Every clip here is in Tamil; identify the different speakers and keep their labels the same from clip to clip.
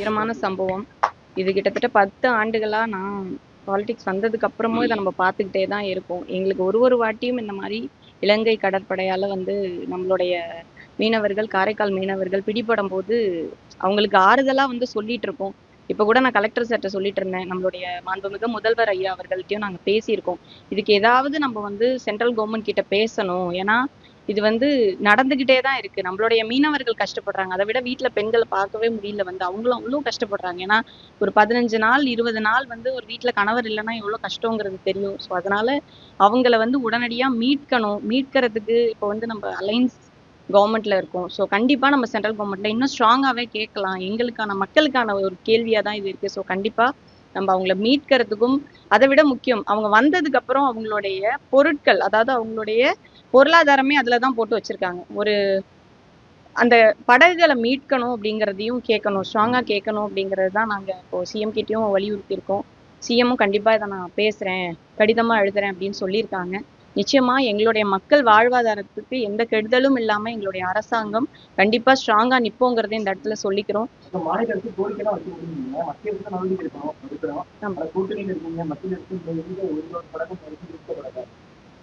Speaker 1: துயரமான சம்பவம். இது கிட்டத்தட்ட பத்து ஆண்டுகளா நான் பாலிடிக்ஸ் வந்ததுக்கு அப்புறமும் இதை நம்ம பார்த்துக்கிட்டே தான் இருக்கோம். எங்களுக்கு ஒரு ஒரு வாட்டியும் இந்த மாதிரி இலங்கை கடற்படையால வந்து நம்மளுடைய மீனவர்கள் காரைக்கால் மீனவர்கள் பிடிபடும் போது அவங்களுக்கு ஆறுதலா வந்து சொல்லிட்டு இருக்கோம். இப்போ கூட நான் கலெக்டர் சார்ட்ட சொல்லிட்டு இருந்தேன். நம்மளுடைய மாண்புமிகு முதல்வர் ஐயா அவர்கள்ட்டையும் நாங்க பேசியிருக்கோம். இதுக்கு ஏதாவது நம்ம வந்து சென்ட்ரல் கவர்மெண்ட் கிட்ட பேசணும். ஏன்னா இது வந்து நடந்துகிட்டே தான் இருக்கு. நம்மளுடைய மீனவர்கள் கஷ்டப்படுறாங்க. அதை விட வீட்டுல பெண்களை பார்க்கவே முடியல வந்து. அவங்களும் அவ்வளோ கஷ்டப்படுறாங்க. ஏன்னா ஒரு பதினஞ்சு நாள் இருபது நாள் வந்து ஒரு வீட்டுல கணவர் இல்லைன்னா எவ்வளவு கஷ்டங்கிறது தெரியும். ஸோ அதனால அவங்கள வந்து உடனடியா மீட்கணும். மீட்கிறதுக்கு இப்போ வந்து நம்ம அலைன்ஸ் கவர்மெண்ட்ல இருக்கோம். ஸோ கண்டிப்பா நம்ம சென்ட்ரல் கவர்மெண்ட்ல இன்னும் ஸ்ட்ராங்காவே கேட்கலாம். எங்களுக்கான மக்களுக்கான ஒரு கேள்வியா தான் இது இருக்கு. ஸோ கண்டிப்பா நம்ம அவங்கள மீட்கிறதுக்கும் அதை விட முக்கியம் அவங்க வந்ததுக்கு அப்புறம் அவங்களுடைய பொருட்கள் அதாவது அவங்களுடைய பொருளாதாரமே அதுல தான் போட்டு வச்சிருக்காங்க. ஒரு அந்த படகுகளை மீட்கணும் அப்படிங்கிறதையும் கேட்கணும் ஸ்ட்ராங்கா கேட்கணும் அப்படிங்கிறது தான் நாங்க இப்போ சிஎம் கிட்டயும் வலியுறுத்தி இருக்கோம் சிஎம்மும் கண்டிப்பா இதை நான் பேசுறேன் கடிதமா எழுதுறேன் அப்படின்னு சொல்லியிருக்காங்க. நிச்சயமா எங்களுடைய மக்கள் வாழ்வாதாரத்துக்கு எந்த கெடுதலும் இல்லாம எங்களுடைய அரசாங்கம் கண்டிப்பா ஸ்ட்ராங்கா நிப்போங்கிறதை இந்த இடத்துல சொல்லிக்கிறோம்.
Speaker 2: இப்ப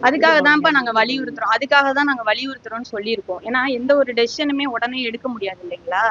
Speaker 1: அதுக்காக தான்ப்பா நாங்க வலியுறுத்துறோம். அதுக்காக தான் நாங்க வலியுறுத்துறோம்னு சொல்லியிருக்கோம். ஏன்னா எந்த ஒரு டெசிஷனுமே உடனே எடுக்க முடியாது இல்லைங்களா?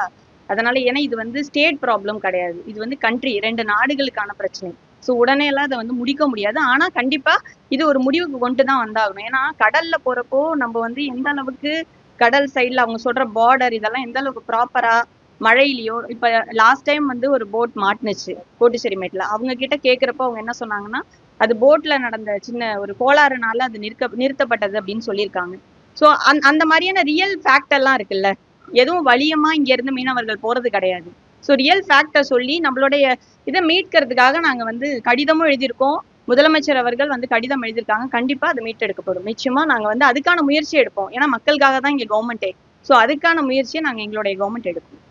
Speaker 1: அதனால ஏன்னா இது வந்து ஸ்டேட் ப்ராப்ளம் கிடையாது. இது வந்து கண்ட்ரி ரெண்டு நாடுகளுக்கான பிரச்சனை. ஸோ உடனே எல்லாம் அதை வந்து முடிக்க முடியாது. ஆனா கண்டிப்பா இது ஒரு முடிவுக்கு கொண்டு தான் வந்தாகணும். ஏன்னா கடல்ல போறப்போ நம்ம வந்து எந்த அளவுக்கு கடல் சைடுல அவங்க சொல்ற பார்டர் இதெல்லாம் எந்த அளவுக்கு ப்ராப்பரா மழையிலயோ இப்ப லாஸ்ட் டைம் வந்து ஒரு போட் மாட்டுனுச்சு கோட்டுச்சேரிமேட்ல அவங்க கிட்ட கேக்குறப்ப அவங்க என்ன சொன்னாங்கன்னா அது போட்ல நடந்த சின்ன ஒரு கோளாறுனால அது நிற்க நிறுத்தப்பட்டது அப்படின்னு சொல்லியிருக்காங்க. ஸோ அந் அந்த மாதிரியான ரியல் ஃபேக்ட் எல்லாம் இருக்குல்ல. எதுவும் வலியமா இங்க இருந்து மீனவர்கள் போறது கிடையாது. ஸோ ரியல் ஃபேக்டை சொல்லி நம்மளுடைய இதை மீட்கிறதுக்காக நாங்க வந்து கடிதமும் எழுதியிருக்கோம். முதலமைச்சர் அவர்கள் வந்து கடிதம் எழுதியிருக்காங்க. கண்டிப்பா அது மீட்டெடுக்கப்படும். நிச்சயமா நாங்க வந்து அதுக்கான முயற்சி எடுப்போம். ஏன்னா மக்களுக்காக தான் இங்க கவர்மெண்டே ஸோ அதுக்கான முயற்சியை நாங்க எங்களுடைய கவர்மெண்ட் எடுப்போம்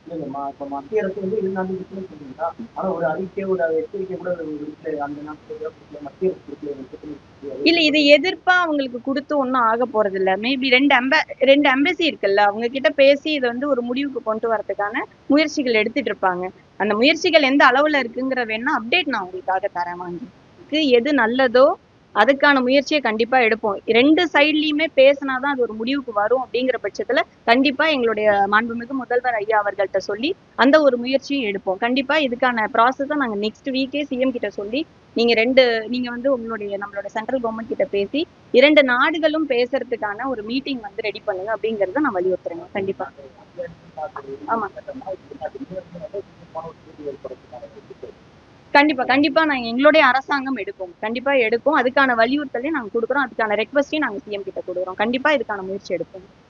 Speaker 2: இல்ல
Speaker 1: இது எதிர்ப்பா அவங்களுக்கு கொடுத்து ஒன்றும் ஆக போறது இல்ல. மேபி ரெண்டு அம்ப ரெண்டு எம்பசி இருக்குல்ல அவங்க கிட்ட பேசி இதை வந்து ஒரு முடிவுக்கு கொண்டு வரதுக்கான முயற்சிகள் எடுத்துட்டு இருப்பாங்க. அந்த முயற்சிகள் எந்த அளவுல இருக்குங்கிற வேணா அப்டேட் நான் உங்களுக்காக தரேன் வாங்கி. எது நல்லதோ அதுக்கான முயற்சியை கண்டிப்பா எடுப்போம். ரெண்டு சைட்லயுமே பேசினாதான் அது ஒரு முடிவுக்கு வரும் அப்படிங்கிற பட்சத்துல கண்டிப்பா எங்களுடைய மாண்புமிகு முதல்வர் ஐயா அவர்கள்ட்ட சொல்லி அந்த ஒரு முயற்சியும் எடுப்போம். கண்டிப்பா இதுக்கான ப்ராசஸை நாங்க நெக்ஸ்ட் வீக்கே சிஎம் கிட்ட சொல்லி நீங்க ரெண்டு நீங்க வந்து உங்களுடைய நம்மளோட சென்ட்ரல் கவர்மெண்ட் கிட்ட பேசி இரண்டு நாடுகளும் பேசுறதுக்கான ஒரு மீட்டிங் வந்து ரெடி பண்ணுங்க அப்படிங்கறத நான் வலியுறுத்துறேங்க. கண்டிப்பா. ஆமா. கண்டிப்பா கண்டிப்பா நாங்க எங்களுடைய அரசாங்கம் எடுப்போம். கண்டிப்பா எடுப்போம். அதுக்கான வலியுறுத்தலையும் நாங்க கொடுக்குறோம். அதுக்கான ரெக்வஸ்டையும் நாங்க சிஎம் கிட்ட கொடுக்குறோம். கண்டிப்பா இதுக்கான முயற்சி எடுப்போம்.